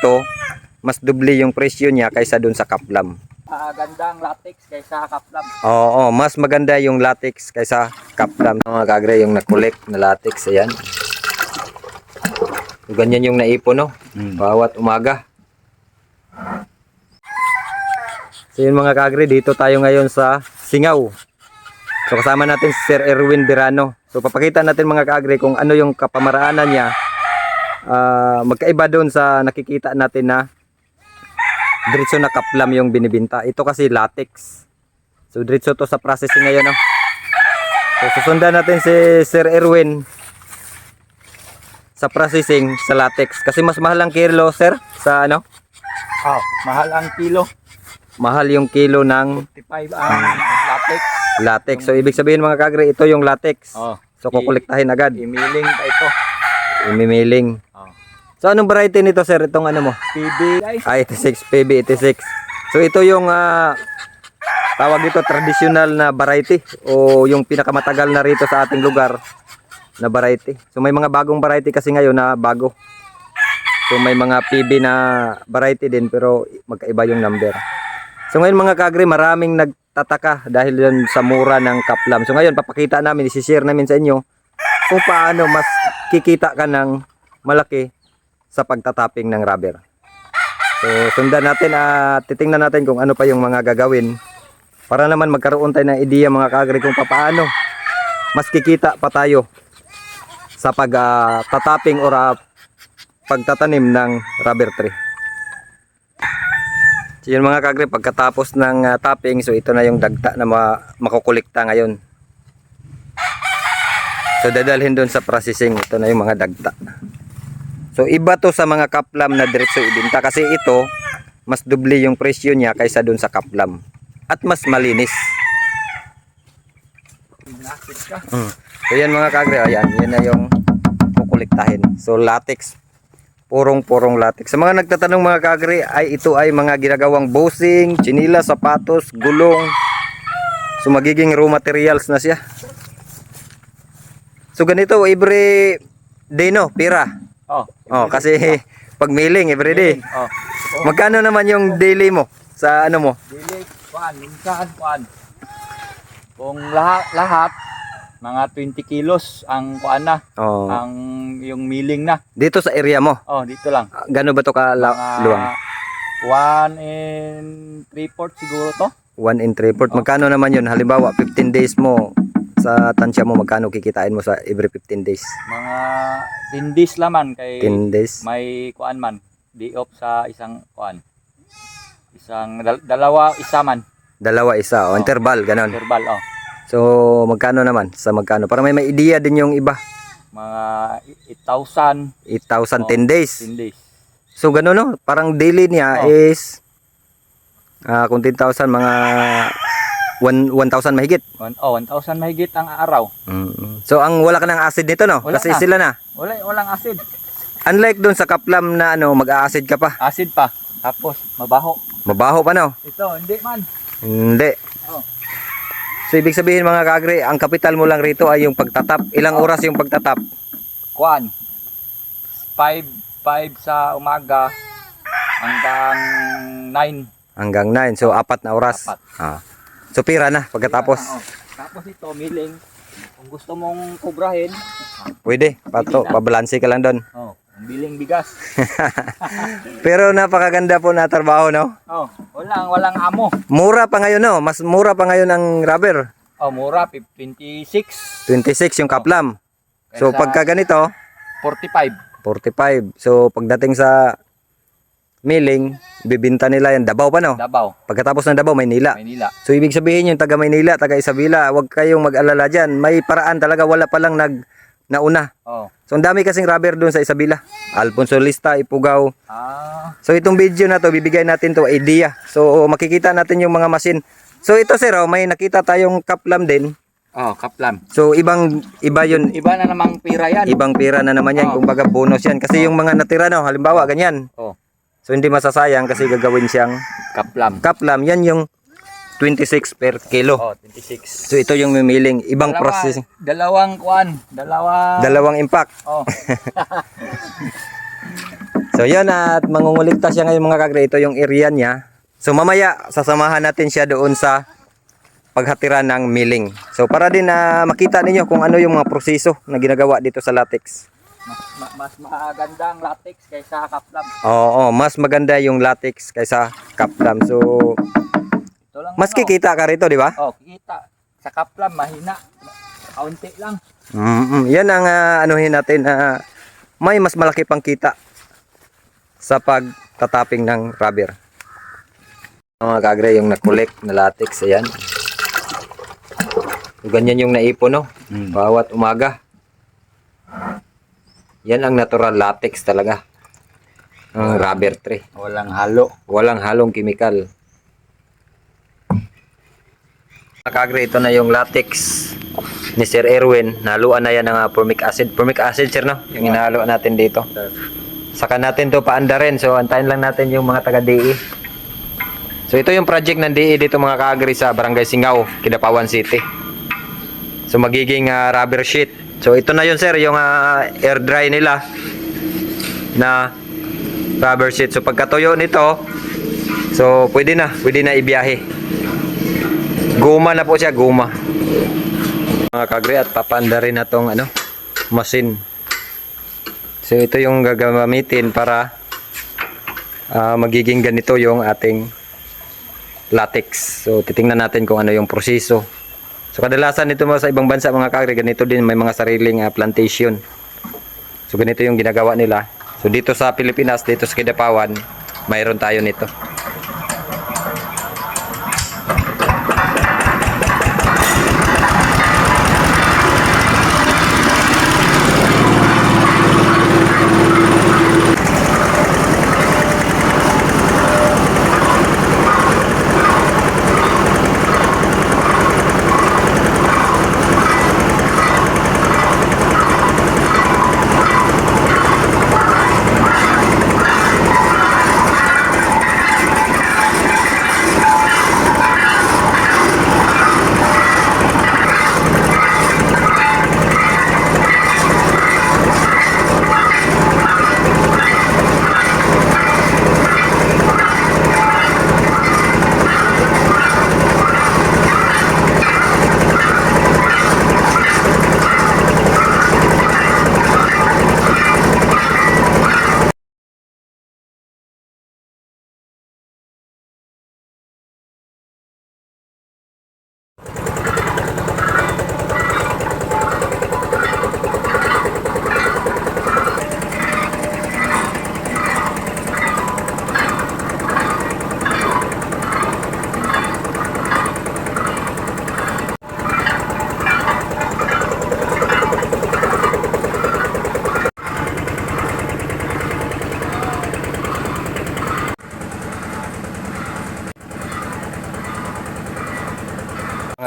ito, mas doble yung presyo niya kaysa dun sa kaplam. Ah, gandang latex kaysa kaplam. Oo, mas maganda yung latex kaysa kaplam. Mga kagre, yung nakulek na latex, ayan. So, ganyan yung naipon, no? Bawat umaga. So yun mga kagre, dito tayo ngayon sa Singaw. So kasama natin si Sir Erwin Berano. So papakita natin mga kagre kung ano yung kapamaraanan niya. Ah, magkaiba doon sa nakikita natin na diretso na kaplam yung binibinta. Ito kasi latex. So diretso to sa processing ngayon. No? So susundan natin si Sir Erwin sa processing sa latex. Kasi mas mahal ang kilo, sir, sa ano? Oh, mahal ang kilo. Mahal yung kilo ng 55 ang latex. latex. So ibig sabihin mga kagre, ito yung latex. Oh, So kukolektahin agad. imiling pa ito. Imimiling. So anong variety nito, sir? Itong ano mo? PB. Ah, 86, PB86. So ito yung ah, tawag dito traditional na variety o yung pinakamatagal na rito sa ating lugar na variety. So may mga bagong variety kasi ngayon na bago. So may mga PB na variety din pero magkaiba yung number. So ngayon mga kagre, maraming nagtataka dahil yun sa mura ng kaplam. So ngayon papakita namin, isi-share namin sa inyo kung paano mas kikita ka ng malaki sa pagtatapping ng rubber. So, sundan natin at titingnan natin kung ano pa yung mga gagawin para naman magkaroon tayo ng ideya mga kagre kung paano mas kikita pa tayo sa pagtatapping or ah, pagtatanim ng rubber tree. So yun mga kagre, pagkatapos ng ah, tapping, so ito na yung dagta na ma makukulikta ngayon. So dadalhin doon sa processing, ito na yung mga dagta. So iba to sa mga kaplam na diretso ibinta kasi ito mas doble yung presyo niya kaysa doon sa kaplam at mas malinis. Mm. So yan mga kagre, ayan, yan na yung kukuliktahin. So latex, purong-purong latex. Sa mga nagtatanong mga kagre, ay ito ay mga ginagawang bossing, chinila, sapatos, gulong. So magiging raw materials na siya. So ganito every day no, pira. Oh. Oh, kasi pag milling every day. Oh. Magkano naman yung daily mo sa ano mo? Dili kuan, minsan kuan. Kung lahat lahat mga 20 kilos ang kuan na, Oh. ang yung milling na. Dito sa area mo. Oh, dito lang. Gano ba to ka Mga luwang? 1 and 3 fourth siguro to. 1 in 3 port. Magkano naman yun? Halimbawa, 15 days mo sa tansya mo, magkano kikitain mo sa every 15 days? Mga 10 days laman kay 10 days? may kuan man. Day off sa isang kuan. Isang dal- dalawa isa man. Dalawa isa, o Oh. interval, ganon. Verbal oh. So, magkano naman? Sa magkano? Para may may idea din yung iba. Mga 8,000 8,000, Oh. 10 days. 10 days. So, ganon no? Parang daily niya Oh. is, ah kung 10,000, mga 1 1,000 mahigit. One, oh, 1,000 mahigit ang araw. Mm. So, ang wala ka ng acid nito, no? Wala Kasi na. sila na. Wala walang acid. Unlike doon sa kaplam na ano, mag-acid ka pa. Acid pa. Tapos mabaho. Mabaho pa, no? Ito, hindi man. Hindi. Oh. So ibig sabihin mga kagre, ang kapital mo lang rito ay yung pagtatap. Ilang Oh. oras yung pagtatap? Kuan. 5 5 sa umaga hanggang 9. Hanggang 9. So apat na oras. Apat. Ah. So pira na pagkatapos. Oh. Tapos ito, milling. Kung gusto mong kubrahin, Pwede. Pato, pabalanse ka lang doon. oh, biling bigas. Pero napakaganda po na trabaho, no? Oh, walang walang amo. Mura pa ngayon, no? Mas mura pa ngayon ang rubber. Oh, mura 26, 26 yung kaplam. So Kaysa- pagka ganito, 45. 45. So pagdating sa milling, bibinta nila yan. Dabaw pa, no? Davao, Pagkatapos ng Dabaw, Maynila. Maynila. So ibig sabihin yung taga Maynila, taga Isabela, wag kayong mag-alala diyan. May paraan talaga wala pa lang nag nauna. Oh. So ang dami kasing rubber doon sa Isabela. Alfonso Lista, Ipugaw. Ah, So itong video na to bibigay natin to idea. So makikita natin yung mga machine. So ito sir, oh, may nakita tayong kaplam din. oh, kaplam. So ibang iba yun, Iba na namang pira yan. ibang pira na naman yan, Oh. kumbaga bonus yan. Kasi yung mga natira no, halimbawa ganyan. Oh, So hindi masasayang kasi gagawin siyang kaplam. kaplam. Yan yung 26 per kilo. Oh, 26. So ito yung mimiling, ibang Dalawa, processing. Dalawang kuan, dalawa. Dalawang impact. oh, So yun at mangungulikta siya ngayon mga kagre. Ito yung area niya. So mamaya sasamahan natin siya doon sa paghatira ng milling. So para din na makita ninyo kung ano yung mga proseso na ginagawa dito sa latex. Mas, ma- mas maganda ang latex kaysa kaplam. Oo, mas maganda yung latex kaysa kaplam. So mas ano. kikita ka rito, di ba? Oh, kita. Sa kaplam, mahina. Kaunti lang. Mm, yan ang ah, anuhin natin na may mas malaki pang kita sa pagtataping ng rubber. Mga kagre yung nakolek na latex, ayan. So, ganyan yung naipon, no? Hmm. Bawat umaga. Yan ang natural latex talaga. Ang rubber tree. Walang halo. Walang halong kimikal. Mga kagre, ito na yung latex ni Sir Erwin. Naluan na yan ng ah, formic acid. Formic acid, sir, no? Yung inahalo natin dito. Saka natin to paanda rin. So, antayin lang natin yung mga taga-DE. So, ito yung project ng DE dito mga kagre sa Barangay Singaw, Kidapawan City. So, magiging ah, rubber sheet. So, ito na yun, sir, yung ah, air dry nila na rubber sheet. So, pagkatuyo nito, so, pwede na. Pwede na ibiyahe. Guma na po siya, guma. Mga kagre at papanda rin na tong ano, machine. So ito yung gagamitin para ah, magiging ganito yung ating latex. So titingnan natin kung ano yung proseso. So kadalasan nito mga sa ibang bansa mga kagre, ganito din may mga sariling ah, plantation. So ganito yung ginagawa nila. So dito sa Pilipinas, dito sa Kidapawan, mayroon tayo nito.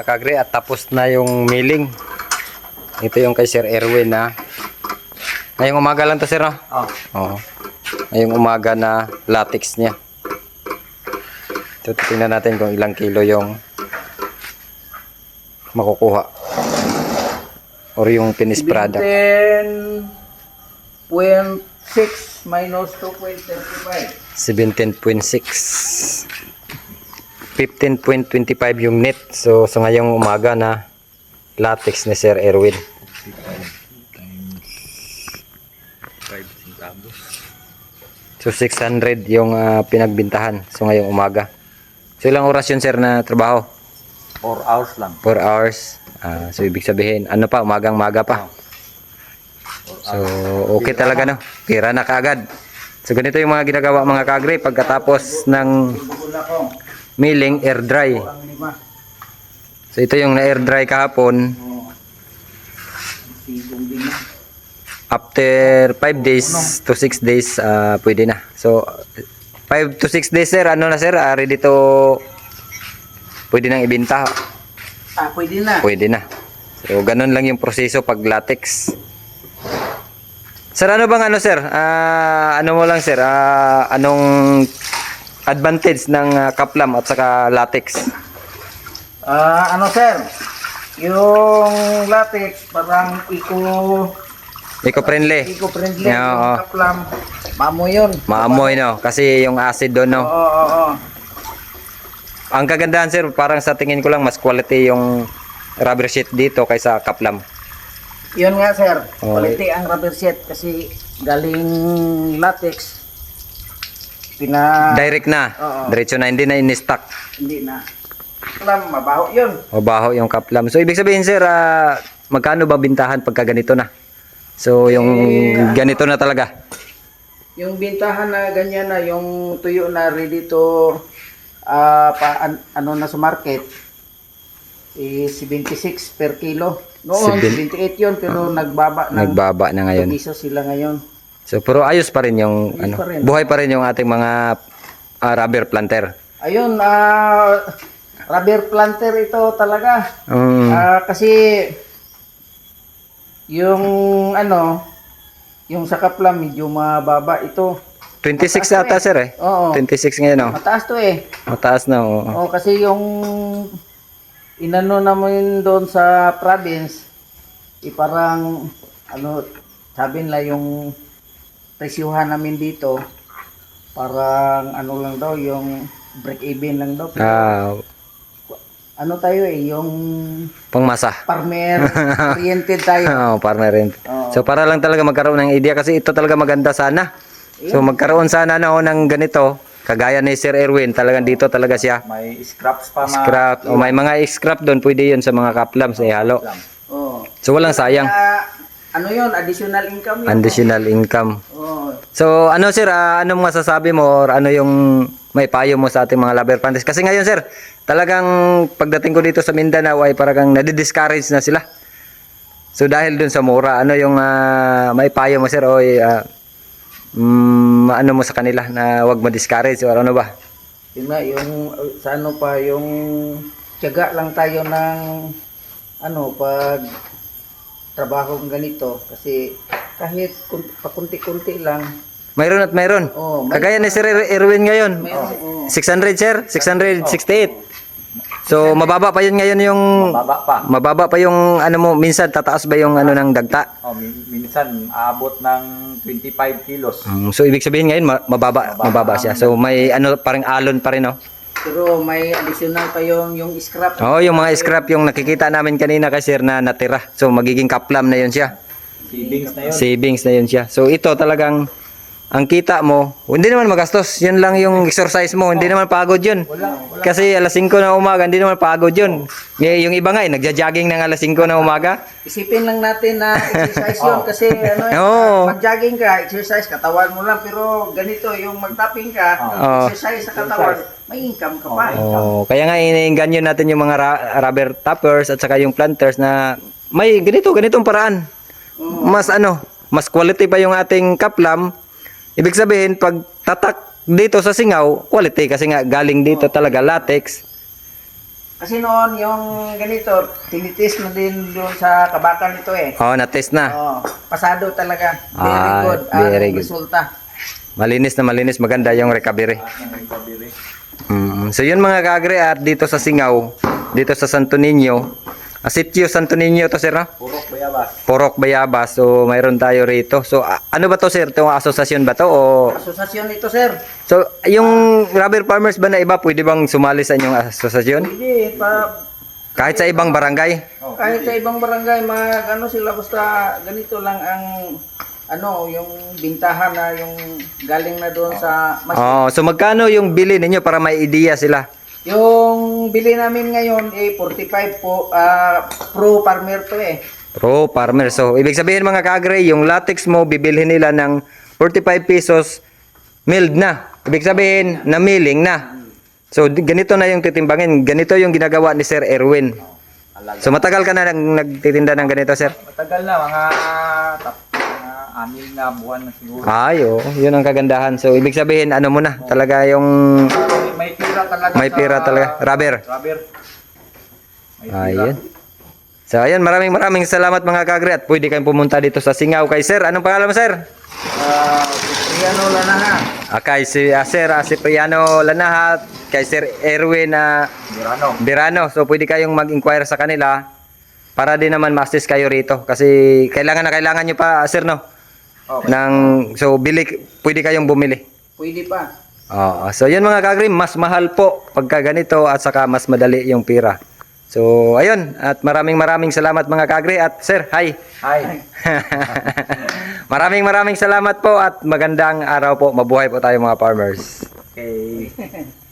Mga kagre at tapos na yung milling. Ito yung kay Sir Erwin na ngayong umaga lang to sir no? Oh. Oo. Ngayong umaga na latex niya. Ito tingnan natin kung ilang kilo yung makukuha. Or yung finished product. 10.6 minus 2.35. 17.6 15.25 yung net. So so ngayong umaga na latex ni Sir Erwin. So 600 yung ah, pinagbintahan so ngayong umaga. So ilang oras yun sir na trabaho? 4 hours lang. 4 hours. Ah, so ibig sabihin ano pa umagang maga pa. So okay talaga no? Pira na kaagad. So ganito yung mga ginagawa mga kagre pagkatapos ng milling air dry. So ito yung na air dry kahapon. After 5 days to 6 days ah, pwede na. So 5 to 6 days sir, ano na sir? Ah, ready to pwede nang ibenta. Ah, pwede na. Pwede na. So ganun lang yung proseso pag latex. Sir, ano bang ano sir? Ah, ano mo lang sir? Ah, anong advantage ng ah, kaplam at saka latex? Ah, ano sir? Yung latex parang eco Eco-friendly. Eco-friendly. Oo. yung kaplam. Mamo yun. Maamoy no kasi yung acid doon no. Oo, oo, oo. Ang kagandahan sir, parang sa tingin ko lang mas quality yung rubber sheet dito kaysa kaplam. Yun nga sir, Oo. quality ang rubber sheet kasi galing latex. Pina... Direct na. Oo. Diretso na hindi na in-stock. Hindi na. Kaplam, mabaho yun. O baho yung kaplam. So ibig sabihin sir, ah, magkano ba bintahan pagka ganito na? So yung ganito na talaga. Yung bintahan na ganyan na, yung tuyo na ready to ah, pa, an- ano na sa market, is 76 per kilo. Noon, Seben- 78 yun, pero nagbaba ng Nagbaba na ngayon. 2 piso sila ngayon. So pero ayos pa rin yung Ayos ano, pa rin. buhay pa rin yung ating mga ah, rubber planter. Ayun, ah, rubber planter ito talaga. Mm. Ah, kasi yung ano, yung sa kapla medyo mababa ito. 26 ata sir eh. Oo. 26 ngayon oh. Mataas to eh. Mataas na oh. Oo, kasi yung inano namin doon sa province, eh parang ano, sabi nila yung presyuhan namin dito, parang ano lang daw, yung break even lang daw. Ah, Ano tayo eh, yung pangmasa. farmer oriented tayo. Oo, partner rin. Oo. So para lang talaga magkaroon ng idea kasi ito talaga maganda sana. So magkaroon sana na ako ng ganito, kagaya ni Sir Erwin, talagang dito talaga siya. May scraps pa mga Scrap, o may mga scrap doon, pwede yun sa mga kaplam sa ihalo. Oo. So walang sayang. Kaya, ano yun, additional income yun. Additional income. Oo. So ano sir, ah, anong masasabi mo or ano yung may payo mo sa ating mga laber planters? Kasi ngayon sir, talagang pagdating ko dito sa Mindanao ay parang nadi-discourage na sila. So dahil dun sa mura, ano yung ah, may payo mo sir o ah, mm, ano mo sa kanila na wag ma-discourage or ano ba? Yun nga, yung uh, sa ano pa, yung tiyaga lang tayo ng ano, pag trabaho ganito. Kasi kahit kun- pakunti-kunti lang, Mayroon at mayroon. oh, may, Kagaya ni Sir Er- Erwin ngayon. oh, 600 sir, 668. So mababa pa yun ngayon yung baba pa. mababa pa yung ano mo minsan tataas ba yung ano ng dagta? Oh, min- minsan aabot ng 25 kilos. Mm, so ibig sabihin ngayon ma- mababa mababa siya. So may ano parang alon pa rin oh. Pero may additional pa yung, yung scrap. Oh, yung mga scrap yung nakikita namin kanina kasi sir na natira. So magiging kaplam na yun siya. Savings na yun. Savings na yun siya. So ito talagang ang kita mo, hindi naman magastos. Yun lang yung exercise mo. Hindi naman pagod yun. Kasi alas 5 na umaga, hindi naman pagod yun. Ngay- Yung iba nga, eh, nagja-jogging ng alas 5 na umaga. Isipin lang natin na exercise yun kasi ano eh, Oo. mag-jogging ka, exercise, katawan mo lang. Pero ganito, yung mag-tapping ka, Oo. exercise sa katawan, may income ka pa. Oh, kaya nga iniinganyo natin yung mga ra- rubber tappers at saka yung planters na may ganito, ganitong paraan. Mas ano, mas quality pa yung ating kaplam. Ibig sabihin, pag tatak dito sa singaw, quality kasi nga galing dito talaga latex. Kasi noon, yung ganito, tinitis na din doon sa kabakan nito eh. Oh, na-test na. Oo, pasado talaga. Very Ah, good. ang very good. resulta. Malinis na malinis, maganda yung recovery. Mm, so yun mga kagre at dito sa Singaw, dito sa Santo Niño, ah, Sitio Santo Niño to sir no? Purok bayabas. Porok Bayabas. So mayroon tayo rito. So a- ano ba to sir? Itong asosasyon ba to o Asosasyon ito, sir. So yung rubber farmers ba na iba pwede bang sumali sa inyong asosasyon? Pwede, pa, Kahit sa ibang barangay? kahit sa ibang barangay, mag, ano sila, basta ganito lang ang, ano, yung bintahan na yung galing na doon sa, mas, Oh, so magkano yung bili ninyo para may idea sila? yung bili namin ngayon, eh, 45 po, ah, pro farmer to eh. Pro farmer. So, ibig sabihin mga kagre, yung latex mo, bibilhin nila ng 45 pesos milled na. Ibig sabihin, na milling na. So, di- ganito na yung titimbangin. Ganito yung ginagawa ni Sir Erwin. So, matagal ka na nag- nagtitinda ng ganito, Sir? Matagal na, mga tap, anim na buwan na siguro. Ay, oh, yun ang kagandahan. So, ibig sabihin, ano mo na, talaga yung May, may pira talaga may sa- pira talaga. Rubber. Rubber. May pira. Ayun. So, ayun, maraming maraming salamat mga kagre at pwede kayong pumunta dito sa Singaw kay Sir. Anong pangalan mo, Sir? Ah, Cipriano Lanaha. Ah, kay si ah, Sir ah, Cipriano Lanahat, kay Sir Erwin na Mirano. Birano. So pwede kayong mag-inquire sa kanila para din naman ma-assist kayo rito kasi kailangan na kailangan nyo pa sir no Okay. ng so bili pwede kayong bumili Pwede pa. Oo. so yun mga kagrim mas mahal po pagka ganito at saka mas madali yung pira so ayun at maraming maraming salamat mga kagri at sir hi Hi. maraming maraming salamat po at magandang araw po mabuhay po tayo mga farmers Okay.